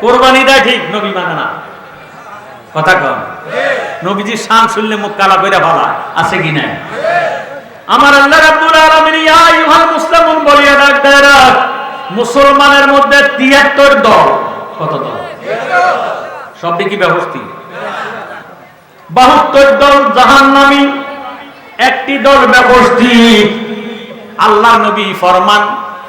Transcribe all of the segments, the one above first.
কোরবানি দেয়, ঠিক, নবী মানে না। কথা কন। নবীজির শান শুনলে মুখ কালা কইরা ভালা আছে কি নাই? আমার আল্লাহ রাব্বুল আলামিন, ইয়া আইয়ুহাল মুসলিমুন, বলিয়া ডাক দেয় রাখ। মুসলমানের মধ্যে 73 দল। কত দল? সব কি ব্যবস্থিত? বাহাত্তর দল জাহান্নামী, একটি দল ব্যবস্থিত। আল্লাহ নবী ফরমান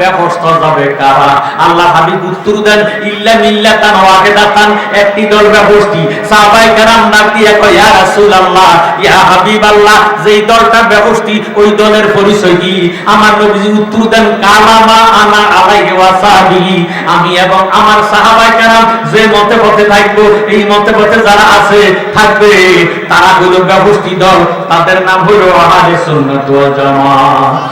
ব্যবস্থা যাবে কারা? আল্লাহ হাবিব উত্তর দেন, ইল্লা মিল্লাতান ওয়াহিদাতান একটি দল ব্যবস্থি। সাহাবায়ে কেরাম ডাক দিয়ে ইয়া রাসূলুল্লাহ, ইয়া হাবিবাল্লাহ যেই দলটা ব্যবস্থি, ওই দলের পরিচয় কি? আমার নবীজি উত্তর দেন কালামা আনা আলাইহি ওয়াসাবিহি আমি এবং আমার সাহাবায়ে কেরাম যে মতে পথে থাকব, এই মতে পথে যারা আছে, থাকবে। তারা হলো ব্যবস্থি দল, তাদের নাম হলো আহলে সুন্নাত ওয়াল জামাত।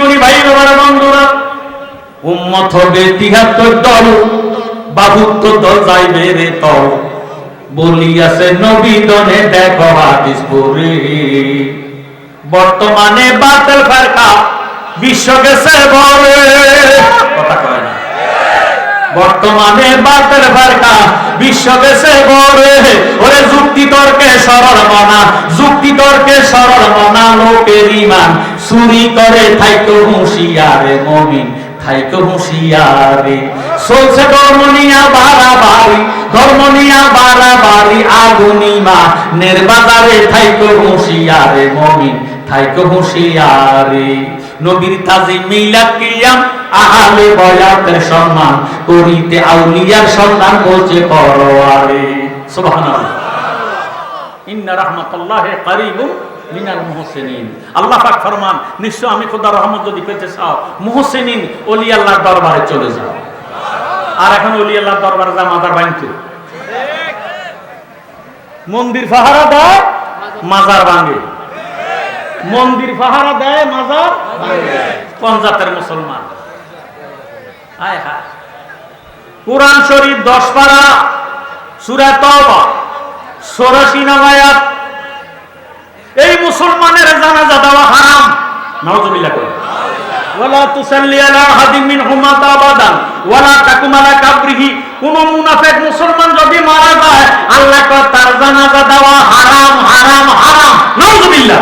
গুণী ভাই বাবার বন্ধুরা। উম্মত হবে তিহাত্তর দল বাহুত্ব দল যাইবে রে তল বলিয়াছে নবী দনে দেখো হাদিস পড়ে। বর্তমানে বাতিল ফারকা, বিশ্ব গেছে ভরে কথা বর্তমানে বাতের ফারকা বিশ্ব দেশে বরে ওরে যুক্তি তর্কে সরল মনা, যুক্তি তর্কে সরল মনা, লোকের ইমান চুরি করে থাইতো হুঁশিয়ারে মমিন থাইতো হুঁশিয়ারে। চলছে ধর্মনিয়া বাড়াবাড়ি ধর্মনিয়া বাড়াবাড়ি আগুনিমা নির্বাদারে থাইতো হুঁশিয়ারে মমিন থাইতো হুঁশিয়ারে। নবীর তাজি মিলাদ কিয়াম আহালে বয়াতের সম্মান করিতে আউলিয়ার সন্ধান বলছে পরোয়ারে সুবহানাল্লাহ। ইন্না রাহমাতুল্লাহি মিনাল মুহসিনিন। আল্লাহ পাক ফরমান, নিশ্চয় আমি খোদা রহমত যদি পেতে চাও, মুহসিনিন ওলি আল্লাহর দরবারে চলে যাও। আর এখন ওলি আল্লাহর দরবারে যা মাদার মন্দির পাহারা দেয়, মাজার ভাঙে। মন্দির পাহারা দেয়, মাজার পঞ্জাতের মুসলমান? কোরআন শরীফ দশ পারা, সুরা তওবা নামায়াত। এই মুসলমানের জানাজা দেওয়া হারাম। নাউজুবিল্লাহ করে ওয়ালা তুসাল্লি আলা আহাদিন মিনহুম আবাদান ওয়ালা তাকুম আলা কাবরিহি। কোন মুনাফিক মুসলমান যদি মারা যায়, আল্লাহ তার জানাজা দেওয়া হারাম হারাম হারাম। নাউজুবিল্লাহ।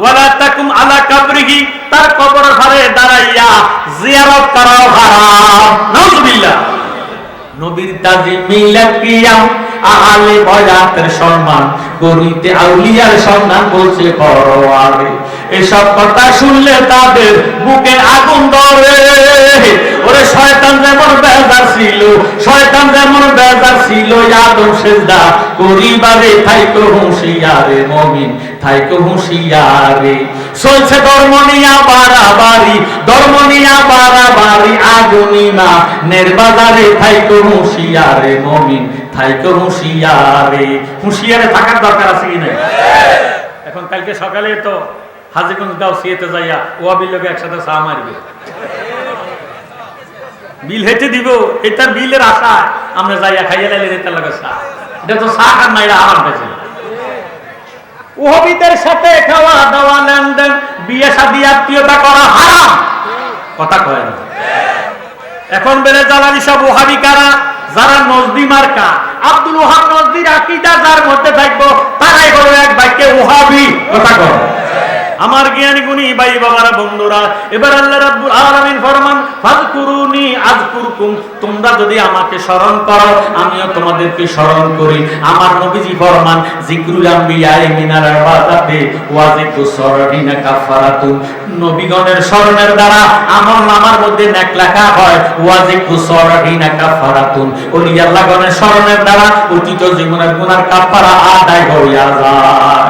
ওয়ালা তাকুম আলা কাবরিহি, তার কবরের ধারে দাঁড়াইয়া জিয়ারত করাও হারাম। নাউজুবিল্লাহ। নবীর তাজি মিলাদ কিয়াম আহলে বয়াতের সম্মান করিতে আউলিয়ার সন্ধান বলছে পরোয়ারে। এসব কথা শুনলে তাদের বুকে আগুন ধরে। ওরে শয়তান যেমন বেজার ছিল, শয়তান যেমন বেজার ছিল, আদম সেজদা করিবারে থাইকো হুঁশিয়ারে মমিন। থাইকো হুঁশিয়ারে চলছে ধর্ম বাড়াবাড়ি ধর্ম বাড়াবাড়ি আগুনিমা নির্বাদারে থাইকো হুঁশিয়ারে মমিন হুঁশিয়ারে হুঁশিয়ারে থাকার দরকার আছে কি এখন কালকে সকালে তো হাজিগঞ্জ গাঁও সিয়েতে যাইয়া ওয়াবির লোকে একসাথে চা মারবে। বিল হেঁটে দিব, এটার বিলের আশা আমরা যাইয়া খাইয়া লাইলে এটার লাগে চা। এটা তো চা খান না এটা আমার কাছে ওহবিদের সাথে খাওয়া দাওয়া, লেনদেন, বিয়ে শাদী, আত্মীয়তা করা হারাম। কথা কয় না। এখন বেড়ে জ্বালানি সব ওহাবি কারা? যারা নজদি মার্কা। আব্দুল ওহাব নজদির আকিদা যার মধ্যে থাকব, তারাই হলো এক বাক্যে ওহাবি কথা কয় আমার জ্ঞানী গুণী ভাই বাবারা, বন্ধুরা, এবার আল্লাহ রাব্বুল আলামিন ফরমান, ফাযকুরুনি আযকুরকুম, তোমরা যদি আমাকে স্মরণ করো, আমিও তোমাদেরকে স্মরণ করি। আমার নবীজি ফরমান ইবাদাতে ওয়া কাফারাতুন নবীগণের স্মরণের দ্বারা নামার মধ্যে নেক লেখা হয়, ওয়া কাফারাতুন ওলি আল্লাহগণের স্মরণের দ্বারা অতীত জীবনের কাফারা আদায় যায়।